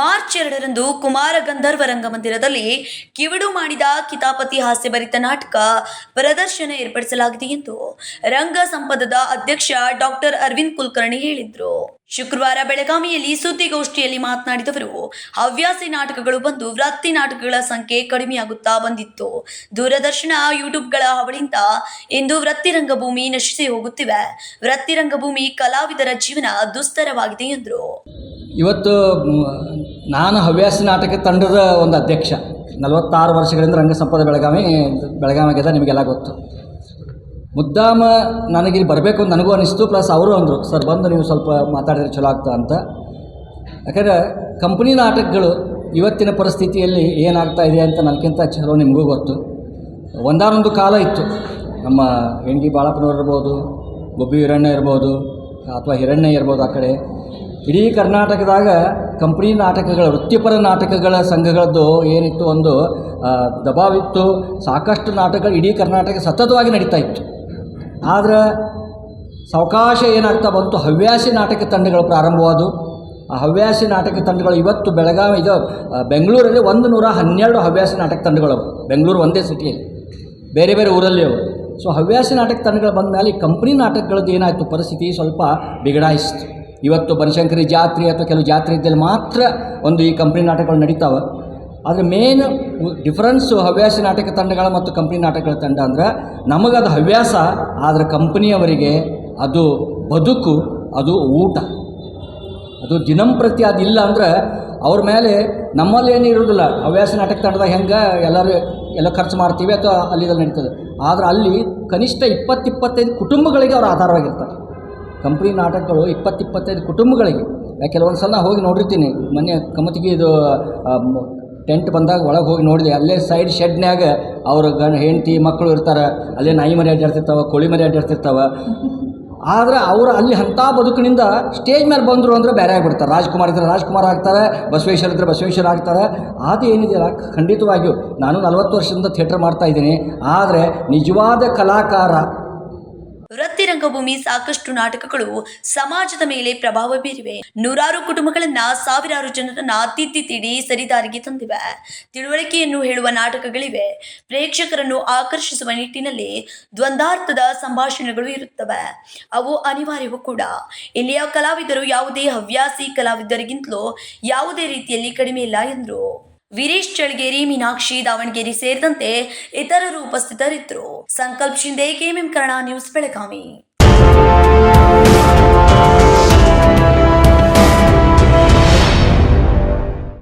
March ಎರಡರಂದು ಕುಮಾರ ಗಂಧರ್ವ ರಂಗಮಂದಿರದಲ್ಲಿ ಕಿವಿಡು ಮಾಡಿದ ಕಿತಾಪತಿ ಹಾಸ್ಯಭರಿತ ನಾಟಕ ಪ್ರದರ್ಶನ ಏರ್ಪಡಿಸಲಾಗಿದೆ ಎಂದು ರಂಗ ಸಂಪದದ ಅಧ್ಯಕ್ಷ ಡಾಕ್ಟರ್ ಅರವಿಂದ್ ಕುಲಕರ್ಣಿ ಹೇಳಿದರು. ಶುಕ್ರವಾರ ಬೆಳಗಾವಿಯಲ್ಲಿ ಸುದ್ದಿಗೋಷ್ಠಿಯಲ್ಲಿ ಮಾತನಾಡಿದವರು, ಹವ್ಯಾಸಿ ನಾಟಕಗಳು ಬಂದು ವೃತ್ತಿ ನಾಟಕಗಳ ಸಂಖ್ಯೆ ಕಡಿಮೆಯಾಗುತ್ತಾ ಬಂದಿತ್ತು. ದೂರದರ್ಶನ, ಯೂಟ್ಯೂಬ್ಗಳ ಹಾವಳಿಯಿಂದ ಇಂದು ವೃತ್ತಿ ರಂಗಭೂಮಿ ನಶಿಸಿ ಹೋಗುತ್ತಿವೆ. ವೃತ್ತಿ ರಂಗಭೂಮಿ ಕಲಾವಿದರ ಜೀವನ ದುಸ್ತರವಾಗಿದೆ ಎಂದರು. ಇವತ್ತು ನಾನು ಹವ್ಯಾಸ ನಾಟಕ ತಂಡದ ಒಂದು ಅಧ್ಯಕ್ಷ. ನಲವತ್ತಾರು ವರ್ಷಗಳಿಂದ ರಂಗಸಂಪದ ಬೆಳಗಾವಿ ಬೆಳಗಾವಿಗೆದ ನಿಮಗೆಲ್ಲ ಗೊತ್ತು. ಮುದ್ದಾಮ ನನಗೆ ಬರಬೇಕು ಅಂತ ನನಗೂ ಅನಿಸ್ತು, ಪ್ಲಸ್ ಅವರು ಅಂದರು, ಸರ್, ಬಂದು ನೀವು ಸ್ವಲ್ಪ ಮಾತಾಡಿದ್ರೆ ಚಲೋ ಆಗ್ತಾ ಅಂತ. ಯಾಕಂದರೆ ಕಂಪ್ನಿ ನಾಟಕಗಳು ಇವತ್ತಿನ ಪರಿಸ್ಥಿತಿಯಲ್ಲಿ ಏನಾಗ್ತಾ ಇದೆ ಅಂತ ನನಗಿಂತ ಚಲೋ ನಿಮಗೂ ಗೊತ್ತು. ಒಂದಾನೊಂದು ಕಾಲ ಇತ್ತು. ನಮ್ಮ ಹೆಣ್ಗಿ ಬಾಳಪ್ಪನವ್ರು ಇರ್ಬೋದು, ಗೊಬ್ಬಿ ಹಿರಣ್ಯ ಇರ್ಬೋದು, ಅಥವಾ ಹಿರಣ್ಯ ಇರ್ಬೋದು ಆ ಕಡೆ. ಇಡೀ ಕರ್ನಾಟಕದಾಗ ಕಂಪ್ನಿ ನಾಟಕಗಳ, ವೃತ್ತಿಪರ ನಾಟಕಗಳ ಸಂಘಗಳದ್ದು ಏನಿತ್ತು ಒಂದು ದಬಾವಿತ್ತು ಸಾಕಷ್ಟು ನಾಟಕಗಳು ಇಡೀ ಕರ್ನಾಟಕ ಸತತವಾಗಿ ನಡೀತಾ ಇತ್ತು. ಆದರೆ ಸಾವಕಾಶ ಏನಾಗ್ತಾ ಬಂತು? ಹವ್ಯಾಸಿ ನಾಟಕ ತಂಡಗಳು ಪ್ರಾರಂಭವಾದವು. ಆ ಹವ್ಯಾಸಿ ನಾಟಕ ತಂಡಗಳು ಇವತ್ತು ಬೆಳಗಾವಿ, ಇದು ಬೆಂಗಳೂರಲ್ಲಿ ಒಂದು ನೂರ ಹನ್ನೆರಡು ಹವ್ಯಾಸಿ ನಾಟಕ ತಂಡಗಳು ಅವು. ಬೆಂಗಳೂರು ಒಂದೇ ಸಿಟಿಯಲ್ಲಿ. ಬೇರೆ ಬೇರೆ ಊರಲ್ಲಿ ಅವು. ಸೊ ಹವ್ಯಾಸಿ ನಾಟಕ ತಂಡಗಳು ಬಂದ ಮೇಲೆ ಈ ಕಂಪ್ನಿ ನಾಟಕಗಳದ್ದು ಏನಾಯಿತು? ಪರಿಸ್ಥಿತಿ ಸ್ವಲ್ಪ ಬಿಗಡಾಯಿಸ್ತು. ಇವತ್ತು ಬನಶಂಕರಿ ಜಾತ್ರೆ ಅಥವಾ ಕೆಲವು ಜಾತ್ರೆ ಇದ್ದಲ್ಲಿ ಮಾತ್ರ ಒಂದು ಈ ಕಂಪ್ನಿ ನಾಟಕಗಳು ನಡೀತಾವೆ. ಆದರೆ ಮೇನ್ ಡಿಫ್ರೆನ್ಸು ಹವ್ಯಾಸ ನಾಟಕ ತಂಡಗಳ ಮತ್ತು ಕಂಪ್ನಿ ನಾಟಕಗಳ ತಂಡ ಅಂದ್ರೆ ನಮಗದು ಹವ್ಯಾಸ, ಆದರೆ ಕಂಪ್ನಿಯವರಿಗೆ ಅದು ಬದುಕು, ಅದು ಊಟ. ಅದು ದಿನಂಪ್ರತಿ ಅದಿಲ್ಲ ಅಂದ್ರೆ ಅವ್ರ ಮೇಲೆ ನಮ್ಮಲ್ಲಿ ಏನು ಇರೋದಿಲ್ಲ. ಹವ್ಯಾಸ ನಾಟಕ ತಂಡದಾಗ ಹೆಂಗೆ ಎಲ್ಲರೂ ಎಲ್ಲ ಖರ್ಚು ಮಾಡ್ತೀವಿ ಅಥವಾ ಅಲ್ಲಿದಲ್ಲಿ ನಡೀತದೆ. ಆದರೆ ಅಲ್ಲಿ ಕನಿಷ್ಠ ಇಪ್ಪತ್ತು ಇಪ್ಪತ್ತೈದು ಕುಟುಂಬಗಳಿಗೆ ಅವ್ರು ಆಧಾರವಾಗಿರ್ತಾರೆ. ಕಂಪ್ನಿ ನಾಟಕಗಳು ಇಪ್ಪತ್ತು ಇಪ್ಪತ್ತೈದು ಕುಟುಂಬಗಳಿಗೆ ಕೆಲವೊಂದು ಸಲ ಹೋಗಿ ನೋಡಿರ್ತೀನಿ. ಮೊನ್ನೆ ಕಮತಿಗೆ ಇದು ಟೆಂಟ್ ಬಂದಾಗ ಒಳಗೆ ಹೋಗಿ ನೋಡಿದೆ. ಅಲ್ಲೇ ಸೈಡ್ ಶೆಡ್ನ್ಯಾಗ ಅವ್ರ ಗಂಡ, ಹೆಂಡತಿ ಮಕ್ಕಳು ಇರ್ತಾರೆ. ಅಲ್ಲೇ ನಾಯಿ ಮರಿ ಅಡ್ಡಾಡ್ತಿರ್ತಾವೆ ಕೋಳಿ ಮರಿ ಅಡ್ಡಾಡ್ತಿರ್ತಾವೆ ಆದರೆ ಅವರು ಅಲ್ಲಿ ಅಂಥ ಬದುಕಿನಿಂದ ಸ್ಟೇಜ್ ಮೇಲೆ ಬಂದರು ಅಂದರೆ ಬೇರೆ ಆಗಿಬಿಡ್ತಾರೆ. ರಾಜ್ಕುಮಾರ್ ಇದ್ದರೆ ರಾಜ್ಕುಮಾರ್ ಆಗ್ತಾರೆ, ಬಸವೇಶ್ವರ ಇದ್ದರೆ ಬಸವೇಶ್ವರ ಆಗ್ತಾರೆ. ಅದು ಏನಿದೆಯಲ್ಲ ಖಂಡಿತವಾಗಿಯೂ ನಾನು ನಲವತ್ತು ವರ್ಷದಿಂದ ಥಿಯೇಟ್ರ್ ಮಾಡ್ತಾ ಇದ್ದೀನಿ. ಆದರೆ ನಿಜವಾದ ಕಲಾಕಾರ ವೃತ್ತಿ ರಂಗಭೂಮಿ ಸಾಕಷ್ಟು ನಾಟಕಗಳು ಸಮಾಜದ ಮೇಲೆ ಪ್ರಭಾವ ಬೀರಿವೆ. ನೂರಾರು ಕುಟುಂಬಗಳನ್ನ ಸಾವಿರಾರು ಜನರನ್ನ ತಿದ್ದಿ ತಿಡಿ ಸರಿದಾರಿಗೆ ತಂದಿವೆ. ತಿಳುವಳಿಕೆಯನ್ನು ಹೇಳುವ ನಾಟಕಗಳಿವೆ. ಪ್ರೇಕ್ಷಕರನ್ನು ಆಕರ್ಷಿಸುವ ನಿಟ್ಟಿನಲ್ಲಿ ದ್ವಂದ್ವಾರ್ಥದ ಸಂಭಾಷಣೆಗಳು ಇರುತ್ತವೆ. ಅವು ಅನಿವಾರ್ಯವೂ ಕೂಡ. ಇಲ್ಲಿಯ ಕಲಾವಿದರು ಯಾವುದೇ ಹವ್ಯಾಸಿ ಕಲಾವಿದರಿಗಿಂತಲೂ ಯಾವುದೇ ರೀತಿಯಲ್ಲಿ ಕಡಿಮೆ ಇಲ್ಲ ಎಂದರು. ವೀರೇಶ್ ಚಳಗೇರಿ ಮೀನಾಕ್ಷಿ ದಾವಣಗೆರೆ ಸೇರಿದಂತೆ ಇತರರು ಉಪಸ್ಥಿತರಿದ್ದರು. Sankalp Shinde KMM Kannada news Belagavi.